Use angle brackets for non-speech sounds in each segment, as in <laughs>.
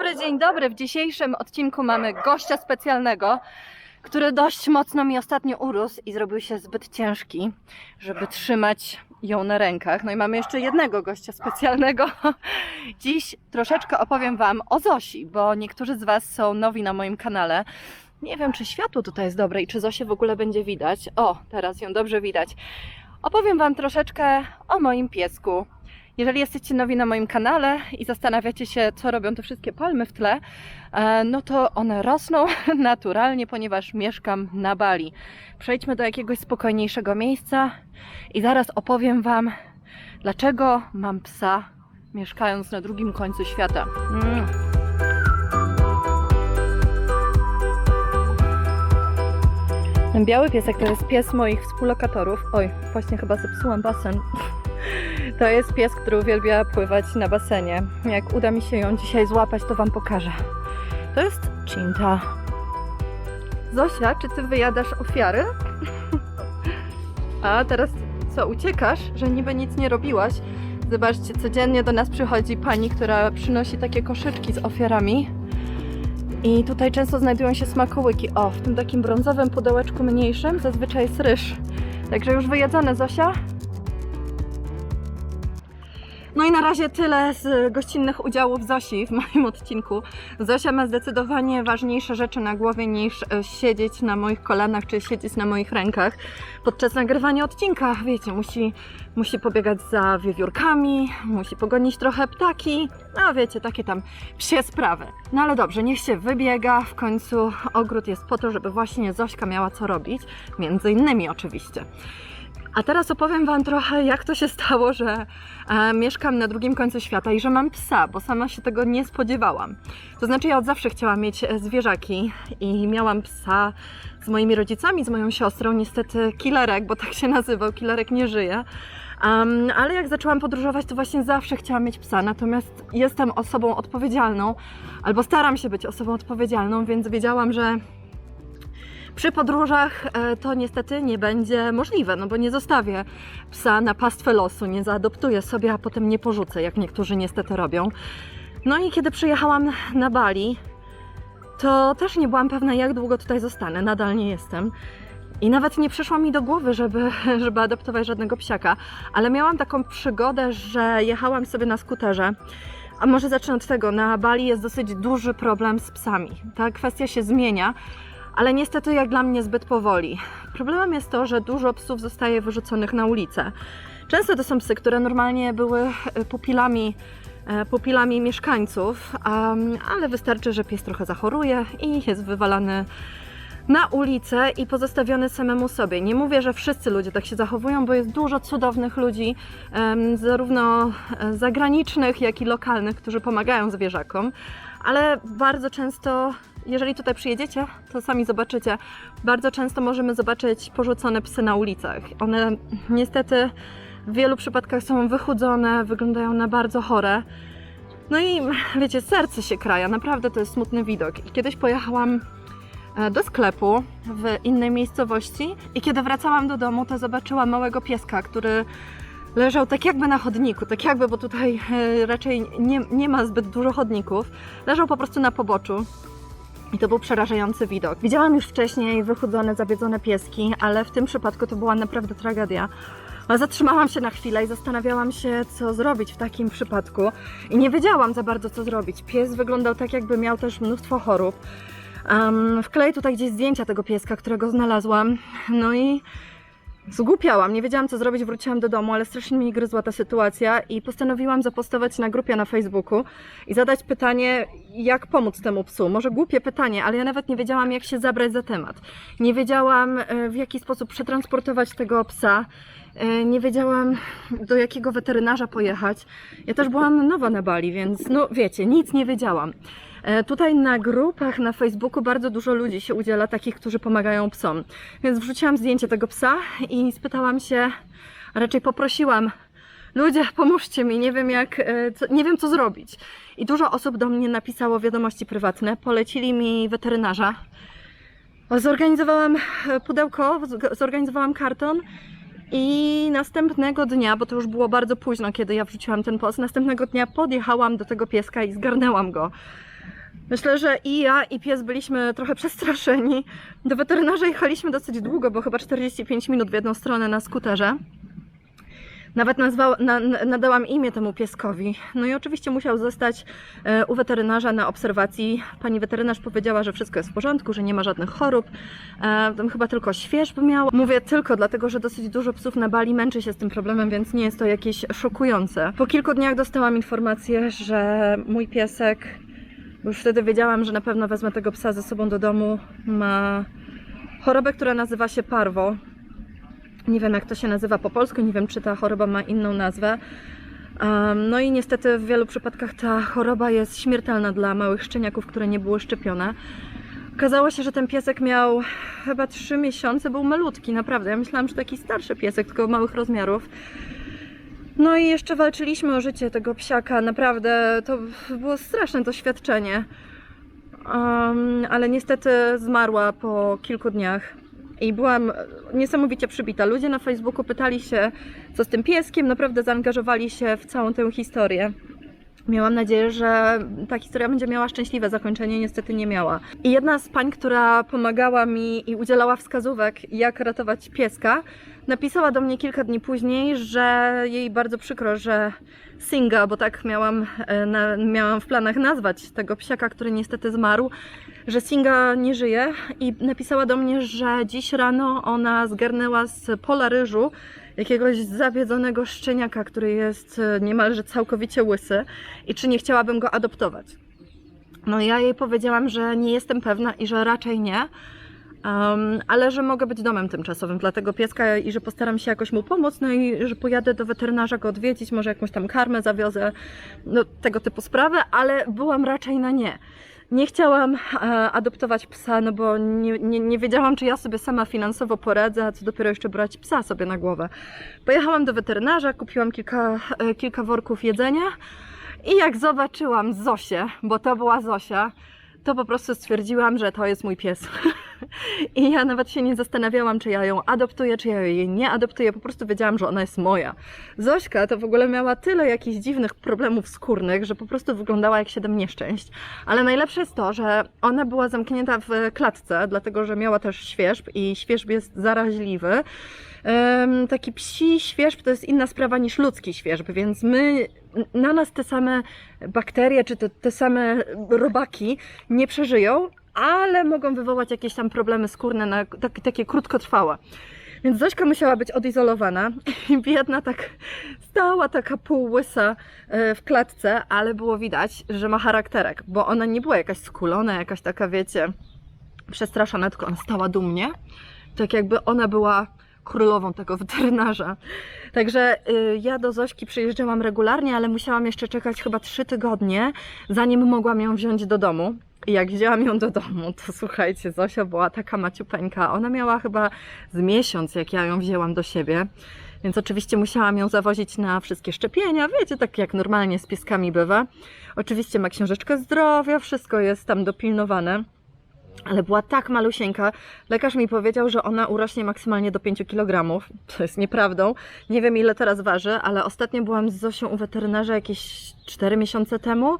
dobry, dzień dobry. W dzisiejszym odcinku mamy gościa specjalnego, który dość mocno mi ostatnio urósł i zrobił się zbyt ciężki, żeby trzymać ją na rękach. No i mamy jeszcze jednego gościa specjalnego. <laughs> Dziś troszeczkę opowiem Wam o Zosi, bo niektórzy z Was są nowi na moim kanale. Nie wiem, czy światło tutaj jest dobre i czy Zosię w ogóle będzie widać. O, teraz ją dobrze widać. Opowiem Wam troszeczkę o moim piesku. Jeżeli jesteście nowi na moim kanale i zastanawiacie się, co robią te wszystkie palmy w tle, e, no to one rosną <laughs> naturalnie, ponieważ mieszkam na Bali. Przejdźmy do jakiegoś spokojniejszego miejsca i zaraz opowiem Wam, dlaczego mam psa mieszkając na drugim końcu świata. Mm. Ten biały piesek to jest pies moich współlokatorów. Oj, właśnie chyba zepsułam basen. <laughs> To jest pies, który uwielbia pływać na basenie. Jak uda mi się ją dzisiaj złapać, to Wam pokażę. To jest Cinta. Zosia, czy Ty wyjadasz ofiary? A teraz co, uciekasz, że niby nic nie robiłaś? Zobaczcie, codziennie do nas przychodzi pani, która przynosi takie koszyczki z ofiarami. I tutaj często znajdują się smakołyki. O, w tym takim brązowym pudełeczku mniejszym zazwyczaj jest ryż. Także już wyjedzone, Zosia? No i na razie tyle z gościnnych udziałów Zosi w moim odcinku. Zosia ma zdecydowanie ważniejsze rzeczy na głowie niż e, siedzieć na moich kolanach czy siedzieć na moich rękach podczas nagrywania odcinka. Wiecie, musi, musi pobiegać za wiewiórkami, musi pogonić trochę ptaki. No wiecie, takie tam psie sprawy. No ale dobrze, niech się wybiega. W końcu ogród jest po to, żeby właśnie Zośka miała co robić. Między innymi oczywiście. A teraz opowiem Wam trochę, jak to się stało, że e, mieszkam na drugim końcu świata i że mam psa, bo sama się tego nie spodziewałam. To znaczy, ja od zawsze chciałam mieć e, zwierzaki i miałam psa z moimi rodzicami, z moją siostrą. Niestety, killerek, bo tak się nazywał, killerek nie żyje. Um, ale jak zaczęłam podróżować, to właśnie zawsze chciałam mieć psa. Natomiast jestem osobą odpowiedzialną, albo staram się być osobą odpowiedzialną, więc wiedziałam, że przy podróżach e, to niestety nie będzie możliwe, no bo nie zostawię psa na pastwę losu, nie zaadoptuję sobie, a potem nie porzucę, jak niektórzy niestety robią. No i kiedy przyjechałam na Bali, to też nie byłam pewna, jak długo tutaj zostanę. Nadal nie jestem. I nawet nie przyszło mi do głowy, żeby, <laughs> żeby adoptować żadnego psiaka, ale miałam taką przygodę, że jechałam sobie na skuterze. A może zacznę od tego, na Bali jest dosyć duży problem z psami. Ta kwestia się zmienia, ale niestety jak dla mnie zbyt powoli. Problemem jest to, że dużo psów zostaje wyrzuconych na ulicę. Często to są psy, które normalnie były e, pupilami, e, pupilami mieszkańców, ale wystarczy, że pies trochę zachoruje i jest wywalany na ulicę i pozostawiony samemu sobie. Nie mówię, że wszyscy ludzie tak się zachowują, bo jest dużo cudownych ludzi, zarówno e, zagranicznych, jak i lokalnych, którzy pomagają zwierzakom, ale bardzo często, jeżeli tutaj przyjedziecie, to sami zobaczycie, bardzo często możemy zobaczyć porzucone psy na ulicach. One niestety w wielu przypadkach są wychudzone, wyglądają na bardzo chore. No i wiecie, serce się kraja, naprawdę to jest smutny widok. Kiedyś pojechałam e, do sklepu w innej miejscowości i kiedy wracałam do domu, to zobaczyłam małego pieska, który leżał tak jakby na chodniku, tak jakby, bo tutaj e, raczej nie, nie ma zbyt dużo chodników. Leżał po prostu na poboczu. I to był przerażający widok. Widziałam już wcześniej wychudzone, zabiedzone pieski, ale w tym przypadku to była naprawdę tragedia. Ale Zatrzymałam się na chwilę i zastanawiałam się, co zrobić w takim przypadku. I nie wiedziałam za bardzo, co zrobić. Pies wyglądał tak, jakby miał też mnóstwo chorób. Um, wkleję tutaj gdzieś zdjęcia tego pieska, którego znalazłam. No i zgłupiałam, nie wiedziałam co zrobić, wróciłam do domu, ale strasznie mnie gryzła ta sytuacja i postanowiłam zapostować na grupie na Facebooku i zadać pytanie, jak pomóc temu psu. Może głupie pytanie, ale ja nawet nie wiedziałam, jak się zabrać za temat. Nie wiedziałam, e, w jaki sposób przetransportować tego psa. E, Nie wiedziałam, do jakiego weterynarza pojechać. Ja też byłam nowa na Bali, więc no wiecie, nic nie wiedziałam. E, Tutaj na grupach na Facebooku bardzo dużo ludzi się udziela, takich, którzy pomagają psom. Więc wrzuciłam zdjęcie tego psa i spytałam się, a raczej poprosiłam, ludzie, pomóżcie mi, nie wiem jak, e, co, nie wiem co zrobić. I dużo osób do mnie napisało wiadomości prywatne, polecili mi weterynarza. Zorganizowałam pudełko, zorganizowałam karton i następnego dnia, bo to już było bardzo późno, kiedy ja wrzuciłam ten post, następnego dnia podjechałam do tego pieska i zgarnęłam go. Myślę, że i ja, i pies byliśmy trochę przestraszeni. Do weterynarza jechaliśmy dosyć długo, bo chyba 45 minut w jedną stronę na skuterze. Nawet na, na- nadałam imię temu pieskowi. No i oczywiście musiał zostać e, u weterynarza na obserwacji. Pani weterynarz powiedziała, że wszystko jest w porządku, że nie ma żadnych chorób. E, tam chyba tylko świeżb miał. Mówię tylko dlatego, że dosyć dużo psów na Bali męczy się z tym problemem, więc nie jest to jakieś szokujące. Po kilku dniach dostałam informację, że mój piesek, już wtedy wiedziałam, że na pewno wezmę tego psa ze sobą do domu, ma chorobę, która nazywa się parwo. Nie wiem, jak to się nazywa po polsku, nie wiem, czy ta choroba ma inną nazwę. No i niestety w wielu przypadkach ta choroba jest śmiertelna dla małych szczeniaków, które nie były szczepione. Okazało się, że ten piesek miał chyba 3 miesiące, był malutki, naprawdę. Ja myślałam, że taki starszy piesek, tylko małych rozmiarów. No i jeszcze walczyliśmy o życie tego psiaka, naprawdę to było straszne doświadczenie. Um, ale niestety zmarła po kilku dniach. I byłam niesamowicie przybita. Ludzie na Facebooku pytali się, co z tym pieskiem, naprawdę zaangażowali się w całą tę historię. Miałam nadzieję, że ta historia będzie miała szczęśliwe zakończenie, niestety nie miała. I jedna z pań, która pomagała mi i udzielała wskazówek, jak ratować pieska, napisała do mnie kilka dni później, że jej bardzo przykro, że Singa, bo tak miałam, e, na, miałam w planach nazwać tego psiaka, który niestety zmarł, że Singa nie żyje i napisała do mnie, że dziś rano ona zgarnęła z pola ryżu jakiegoś zawiedzonego szczeniaka, który jest e, niemalże całkowicie łysy i czy nie chciałabym go adoptować. No ja jej powiedziałam, że nie jestem pewna i że raczej nie, um, ale że mogę być domem tymczasowym dla tego pieska i że postaram się jakoś mu pomóc, no i że pojadę do weterynarza go odwiedzić, może jakąś tam karmę zawiozę, no tego typu sprawy, ale byłam raczej na nie. Nie chciałam e, adoptować psa, no bo nie, nie, nie wiedziałam, czy ja sobie sama finansowo poradzę, a co dopiero jeszcze brać psa sobie na głowę. Pojechałam do weterynarza, kupiłam kilka, e, kilka worków jedzenia i jak zobaczyłam Zosię, bo to była Zosia, to po prostu stwierdziłam, że to jest mój pies. <laughs> I ja nawet się nie zastanawiałam, czy ja ją adoptuję, czy ja jej nie adoptuję, po prostu wiedziałam, że ona jest moja. Zośka to w ogóle miała tyle jakichś dziwnych problemów skórnych, że po prostu wyglądała jak siedem nieszczęść. Ale najlepsze jest to, że ona była zamknięta w klatce, dlatego że miała też świerzb i świerzb jest zaraźliwy. Em, taki psi świerzb to jest inna sprawa niż ludzki świerzb, więc my, na nas te same bakterie czy te, te same robaki nie przeżyją, ale mogą wywołać jakieś tam problemy skórne, na, tak, takie krótkotrwałe. Więc Zośka musiała być odizolowana i <laughs> biedna tak stała taka półłysa e, w klatce, ale było widać, że ma charakterek, bo ona nie była jakaś skulona, jakaś taka wiecie, przestraszona, tylko ona stała dumnie, tak jakby ona była królową tego weterynarza. Także y, ja do Zośki przyjeżdżałam regularnie, ale musiałam jeszcze czekać chyba trzy tygodnie, zanim mogłam ją wziąć do domu. I jak wzięłam ją do domu, to słuchajcie, Zosia była taka maciupeńka. Ona miała chyba z miesiąc, jak ja ją wzięłam do siebie. Więc oczywiście musiałam ją zawozić na wszystkie szczepienia, wiecie, tak jak normalnie z pieskami bywa. Oczywiście ma książeczkę zdrowia, wszystko jest tam dopilnowane. Ale była tak malusieńka. Lekarz mi powiedział, że ona urośnie maksymalnie do 5 kg. To jest nieprawdą. Nie wiem ile teraz waży, ale ostatnio byłam z Zosią u weterynarza jakieś 4 miesiące temu.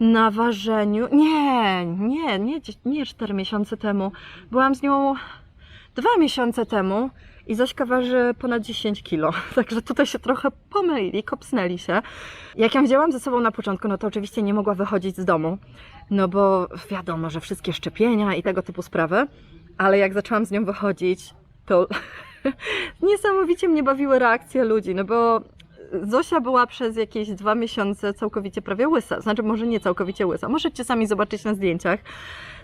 Na ważeniu. Nie, nie, nie, nie 4 miesiące temu. Byłam z nią 2 miesiące temu i Zośka waży ponad 10 kg. <laughs> Także tutaj się trochę pomylili, kopsnęli się. Jak ją wzięłam ze sobą na początku, no to oczywiście nie mogła wychodzić z domu. No bo wiadomo, że wszystkie szczepienia i tego typu sprawy, ale jak zaczęłam z nią wychodzić, to <laughs> niesamowicie mnie bawiły reakcje ludzi, no bo Zosia była przez jakieś dwa miesiące całkowicie prawie łysa, znaczy może nie całkowicie łysa, możecie sami zobaczyć na zdjęciach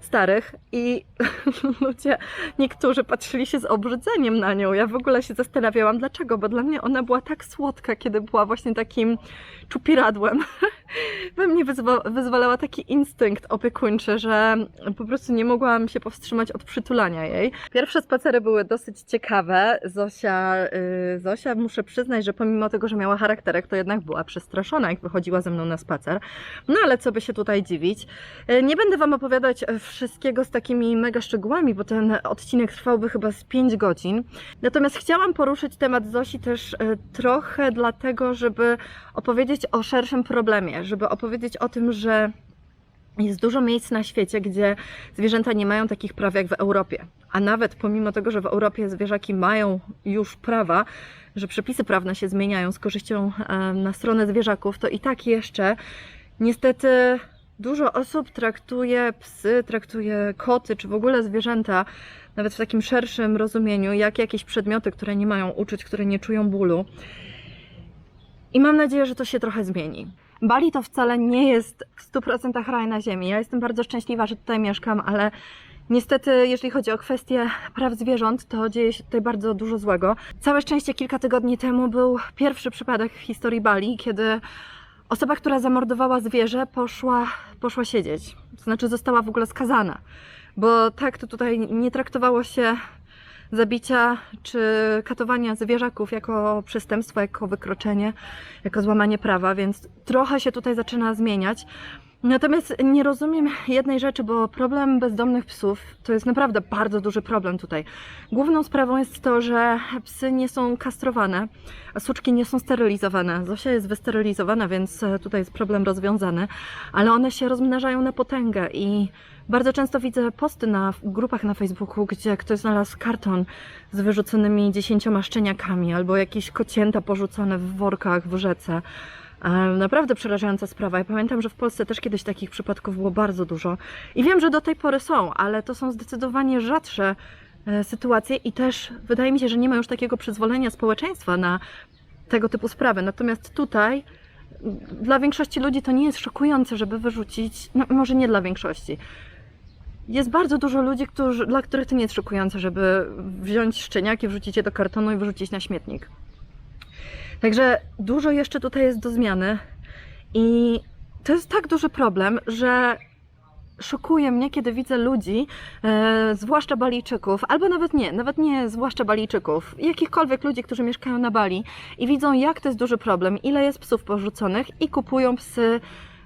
starych i <laughs> ludzie, niektórzy patrzyli się z obrzydzeniem na nią. Ja w ogóle się zastanawiałam dlaczego, bo dla mnie ona była tak słodka, kiedy była właśnie takim czupiradłem. <laughs> We mnie wyzwa- wyzwalała taki instynkt opiekuńczy, że po prostu nie mogłam się powstrzymać od przytulania jej. Pierwsze spacery były dosyć ciekawe. Zosia, yy, Zosia muszę przyznać, że pomimo tego, że miała charakterek, to jednak była przestraszona, jak wychodziła ze mną na spacer. No ale co by się tutaj dziwić. Yy, Nie będę Wam opowiadać e, wszystkiego z takimi mega szczegółami, bo ten odcinek trwałby chyba z 5 godzin. Natomiast chciałam poruszyć temat Zosi też e, trochę dlatego, żeby opowiedzieć o szerszym problemie, żeby opowiedzieć o tym, że Jest dużo miejsc na świecie, gdzie zwierzęta nie mają takich praw jak w Europie. A nawet pomimo tego, że w Europie zwierzaki mają już prawa, że przepisy prawne się zmieniają z korzyścią e, na stronę zwierzaków, to i tak jeszcze niestety dużo osób traktuje psy, traktuje koty, czy w ogóle zwierzęta, nawet w takim szerszym rozumieniu, jak jakieś przedmioty, które nie mają uczuć, które nie czują bólu. I mam nadzieję, że to się trochę zmieni. Bali to wcale nie jest w 100% raj na ziemi. Ja jestem bardzo szczęśliwa, że tutaj mieszkam, ale niestety, jeżeli chodzi o kwestie praw zwierząt, to dzieje się tutaj bardzo dużo złego. Całe szczęście kilka tygodni temu był pierwszy przypadek w historii Bali, kiedy osoba, która zamordowała zwierzę, poszła, poszła siedzieć. To znaczy została w ogóle skazana. Bo tak to tutaj nie traktowało się zabicia czy katowania zwierzaków jako przestępstwo, jako wykroczenie, jako złamanie prawa, więc trochę się tutaj zaczyna zmieniać. Natomiast nie rozumiem jednej rzeczy, bo problem bezdomnych psów to jest naprawdę bardzo duży problem tutaj. Główną sprawą jest to, że psy nie są kastrowane, a suczki nie są sterylizowane. Zosia jest wysterylizowana, więc e, tutaj jest problem rozwiązany, ale one się rozmnażają na potęgę i bardzo często widzę posty na grupach na Facebooku, gdzie ktoś znalazł karton z wyrzuconymi dziesięcioma szczeniakami albo jakieś kocięta porzucone w workach w rzece. Naprawdę przerażająca sprawa. Ja pamiętam, że w Polsce też kiedyś takich przypadków było bardzo dużo. I wiem, że do tej pory są, ale to są zdecydowanie rzadsze e, sytuacje i też wydaje mi się, że nie ma już takiego przyzwolenia społeczeństwa na tego typu sprawy. Natomiast tutaj dla większości ludzi to nie jest szokujące, żeby wyrzucić, no może nie dla większości. Jest bardzo dużo ludzi, którzy, dla których to nie jest szokujące, żeby wziąć szczeniaki, wrzucić je do kartonu i wyrzucić na śmietnik. Także dużo jeszcze tutaj jest do zmiany i to jest tak duży problem, że szokuje mnie, kiedy widzę ludzi, e, zwłaszcza Balijczyków, albo nawet nie, nawet nie zwłaszcza Balijczyków, jakichkolwiek ludzi, którzy mieszkają na Bali i widzą, jak to jest duży problem, ile jest psów porzuconych i kupują psy,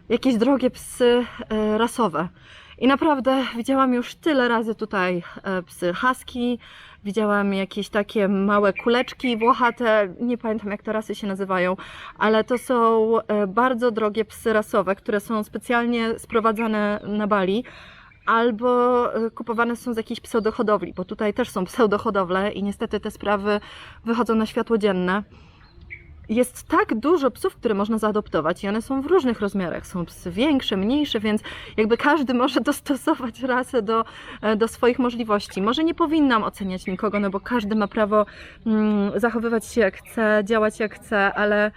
jakieś drogie psy e, rasowe. I naprawdę widziałam już tyle razy tutaj e, psy husky, widziałam jakieś takie małe kuleczki włochate, nie pamiętam jak te rasy się nazywają, ale to są e, bardzo drogie psy rasowe, które są specjalnie sprowadzane na Bali. Albo e, kupowane są z jakichś pseudohodowli, bo tutaj też są pseudohodowle i niestety te sprawy wychodzą na światło dzienne. Jest tak dużo psów, które można zaadoptować i one są w różnych rozmiarach. Są psy większe, mniejsze, więc jakby każdy <laughs> może dostosować rasę do, e, do swoich możliwości. Może nie powinnam oceniać nikogo, no bo każdy ma prawo mm, zachowywać się jak chce, działać jak chce, ale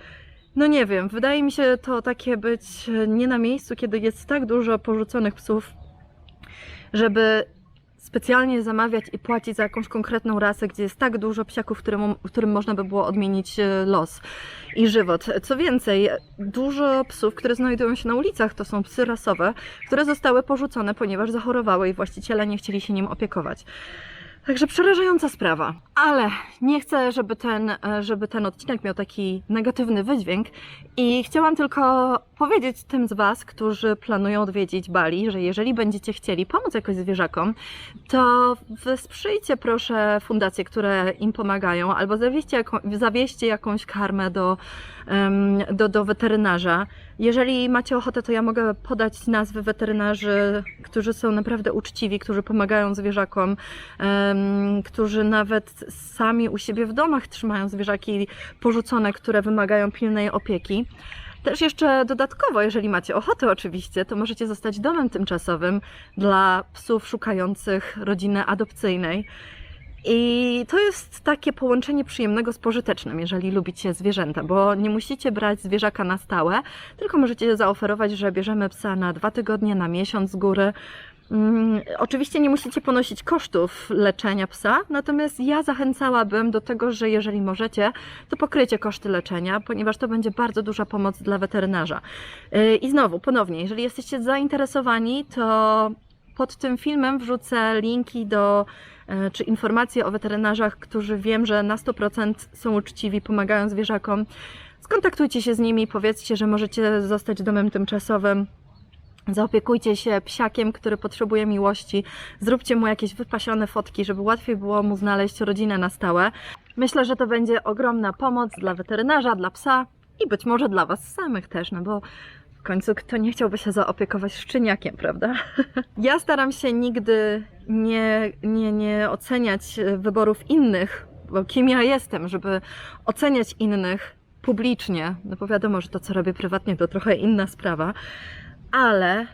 no nie wiem, wydaje mi się to takie być nie na miejscu, kiedy jest tak dużo porzuconych psów, żeby specjalnie zamawiać i płacić za jakąś konkretną rasę, gdzie jest tak dużo psiaków, którym, którym można by było odmienić e, los i żywot. Co więcej, dużo psów, które znajdują się na ulicach, to są psy rasowe, które zostały porzucone, ponieważ zachorowały i właściciele nie chcieli się nim opiekować. Także przerażająca sprawa. Ale nie chcę, żeby ten, e, żeby ten odcinek miał taki negatywny wydźwięk. I chciałam tylko powiedzieć tym z Was, którzy planują odwiedzić Bali, że jeżeli będziecie chcieli pomóc jakoś zwierzakom, to wesprzyjcie proszę fundacje, które im pomagają, albo zawieźcie, zawieźcie jakąś karmę do, do, do weterynarza. Jeżeli macie ochotę, to ja mogę podać nazwy weterynarzy, którzy są naprawdę uczciwi, którzy pomagają zwierzakom, którzy nawet sami u siebie w domach trzymają zwierzaki porzucone, które wymagają pilnej opieki. Też jeszcze dodatkowo, jeżeli macie ochotę oczywiście, to możecie zostać domem tymczasowym dla psów szukających rodziny adopcyjnej. I to jest takie połączenie przyjemnego z pożytecznym, jeżeli lubicie zwierzęta, bo nie musicie brać zwierzaka na stałe, tylko możecie zaoferować, że bierzemy psa na dwa tygodnie, na miesiąc z góry. Mm, Oczywiście nie musicie ponosić kosztów leczenia psa, natomiast ja zachęcałabym do tego, że jeżeli możecie, to pokryjcie koszty leczenia, ponieważ to będzie bardzo duża pomoc dla weterynarza. Yy, I znowu, ponownie, jeżeli jesteście zainteresowani, to pod tym filmem wrzucę linki do e, czy informacje o weterynarzach, którzy wiem, że na 100% są uczciwi, pomagają zwierzakom. Skontaktujcie się z nimi, powiedzcie, że możecie zostać domem tymczasowym. Zaopiekujcie się psiakiem, który potrzebuje miłości. Zróbcie mu jakieś wypasione fotki, żeby łatwiej było mu znaleźć rodzinę na stałe. Myślę, że to będzie ogromna pomoc dla weterynarza, dla psa i być może dla Was samych też, no bo W końcu kto nie chciałby się zaopiekować szczeniakiem, prawda? <laughs> Ja staram się nigdy nie, nie, nie oceniać wyborów innych, bo kim ja jestem, żeby oceniać innych publicznie. No bo wiadomo, że to, co robię prywatnie, to trochę inna sprawa, ale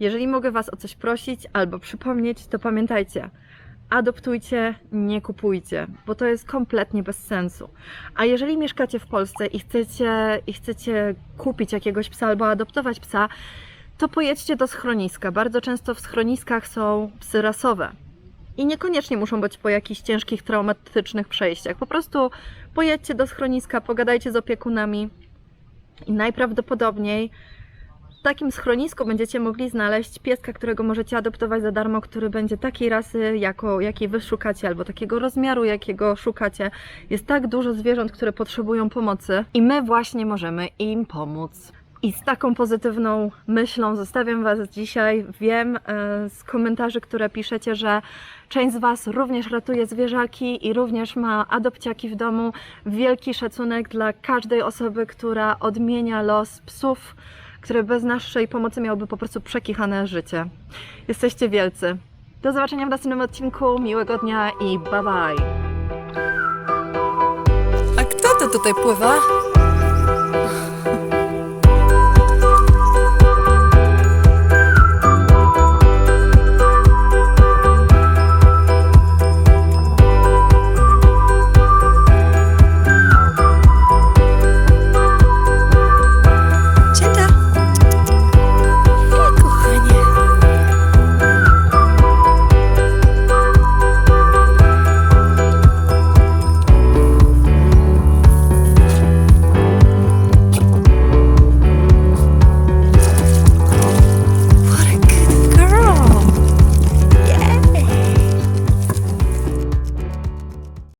jeżeli mogę Was o coś prosić albo przypomnieć, to pamiętajcie, adoptujcie, nie kupujcie, bo to jest kompletnie bez sensu. A jeżeli mieszkacie w Polsce i chcecie, i chcecie kupić jakiegoś psa albo adoptować psa, to pojedźcie do schroniska. Bardzo często w schroniskach są psy rasowe. I niekoniecznie muszą być po jakichś ciężkich, traumatycznych przejściach. Po prostu pojedźcie do schroniska, pogadajcie z opiekunami i najprawdopodobniej w takim schronisku będziecie mogli znaleźć pieska, którego możecie adoptować za darmo, który będzie takiej rasy, jako, jakiej wy szukacie, albo takiego rozmiaru, jakiego szukacie. Jest tak dużo zwierząt, które potrzebują pomocy i my właśnie możemy im pomóc. I z taką pozytywną myślą zostawiam Was dzisiaj. Wiem e, z komentarzy, które piszecie, że część z Was również ratuje zwierzaki i również ma adopciaki w domu. Wielki szacunek dla każdej osoby, która odmienia los psów, które bez naszej pomocy miałoby po prostu przekichane życie. Jesteście wielcy. Do zobaczenia w następnym odcinku. Miłego dnia i bye bye. A kto to tutaj pływa?